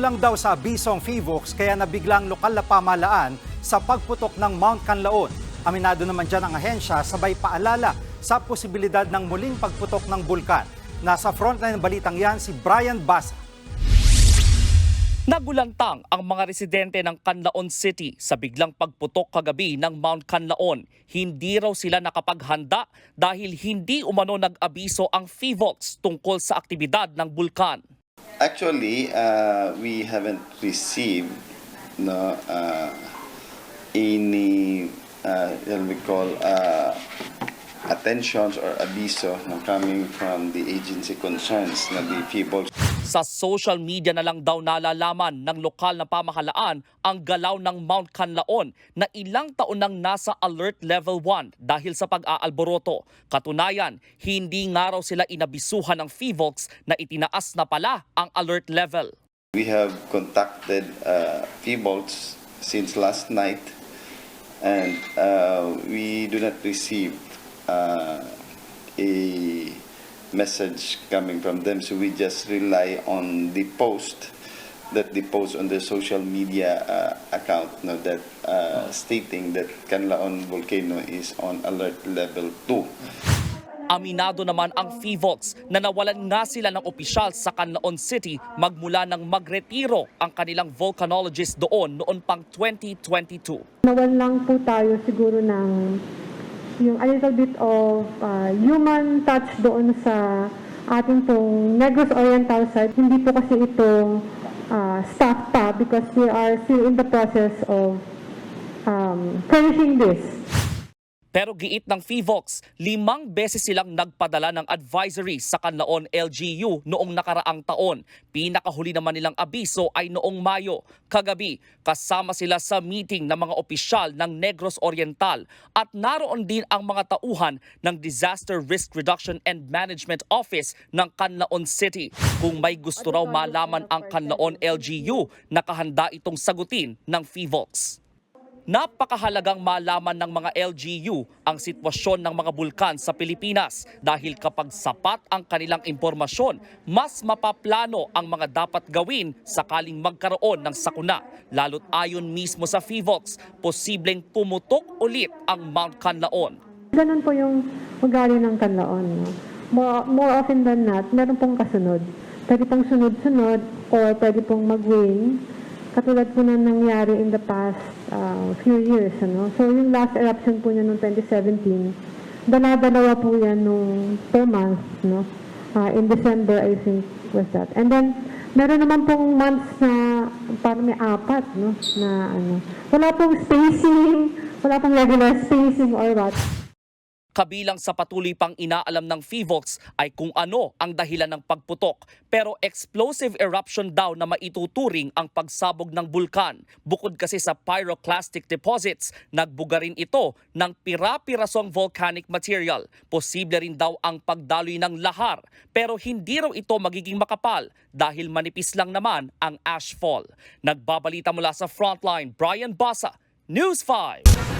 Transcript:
Kulang daw sa bisong FIVOX kaya nabiglang lokal na pamahalaan sa pagputok ng Mount Canlaon. Aminado naman dyan ang ahensya sabay paalala sa posibilidad ng muling pagputok ng bulkan. Nasa frontline ng balitang yan si Brian Basa. Nagulantang ang mga residente ng Canlaon City sa biglang pagputok kagabi ng Mount Canlaon. Hindi raw sila nakapaghanda dahil hindi umano nag-abiso ang FIVOX tungkol sa aktibidad ng bulkan. Actually, uh, we haven't received no uh, any uh, we call uh, attentions or abiso no, coming from the agency concerns na the people. Sa social media na lang daw nalalaman ng lokal na pamahalaan ang galaw ng Mount Canlaon na ilang taon nang nasa alert level 1 dahil sa pag-aalboroto. Katunayan, hindi nga raw sila inabisuhan ng FIVOX na itinaas na pala ang alert level. We have contacted uh, Feebolts since last night and uh, we do not receive uh, a message coming from them so we just rely on the post that they post on their social media uh, account no, that uh, stating that Canlaon volcano is on alert level 2. Aminado naman ang FIVOX na nawalan nga sila ng opisyal sa Canlaon City magmula nang magretiro ang kanilang volcanologist doon noon pang 2022. Nawan lang po tayo siguro ng yung a little bit of uh, human touch doon sa ating pong Negros Oriental side. Hindi po kasi ito uh, staff pa because we are still in the process of um, finishing this. Pero giit ng FIVOX, limang beses silang nagpadala ng advisory sa Canlaon LGU noong nakaraang taon. Pinakahuli naman nilang abiso ay noong Mayo. Kagabi, kasama sila sa meeting ng mga opisyal ng Negros Oriental at naroon din ang mga tauhan ng Disaster Risk Reduction and Management Office ng Canlaon City. Kung may gusto raw malaman ang Canlaon LGU, nakahanda itong sagutin ng FIVOX. Napakahalagang malaman ng mga LGU ang sitwasyon ng mga bulkan sa Pilipinas dahil kapag sapat ang kanilang impormasyon, mas mapaplano ang mga dapat gawin sakaling magkaroon ng sakuna. Lalo't ayon mismo sa FIVOX, posibleng pumutok ulit ang Mount Canlaon. Ganun po yung ugali ng kanlaon. No? More, more often than not, meron pong kasunod. Pwede pong sunod-sunod or pwede pong mag-wane. Katulad po na nangyari in the past uh, few years. Ano? So yung last eruption po niya noong 2017, dala-dalawa po yan nung per month. No? Uh, in December, I think, was that. And then, meron naman pong months na parang may apat, no? Na ano. Wala pong spacing, wala pong regular spacing or what. Kabilang sa patuloy pang inaalam ng FIVOX ay kung ano ang dahilan ng pagputok. Pero explosive eruption daw na maituturing ang pagsabog ng bulkan. Bukod kasi sa pyroclastic deposits, nagbuga rin ito ng pira-pirasong volcanic material. Posible rin daw ang pagdaloy ng lahar. Pero hindi raw ito magiging makapal dahil manipis lang naman ang ashfall. Nagbabalita mula sa Frontline, Brian Basa, News 5.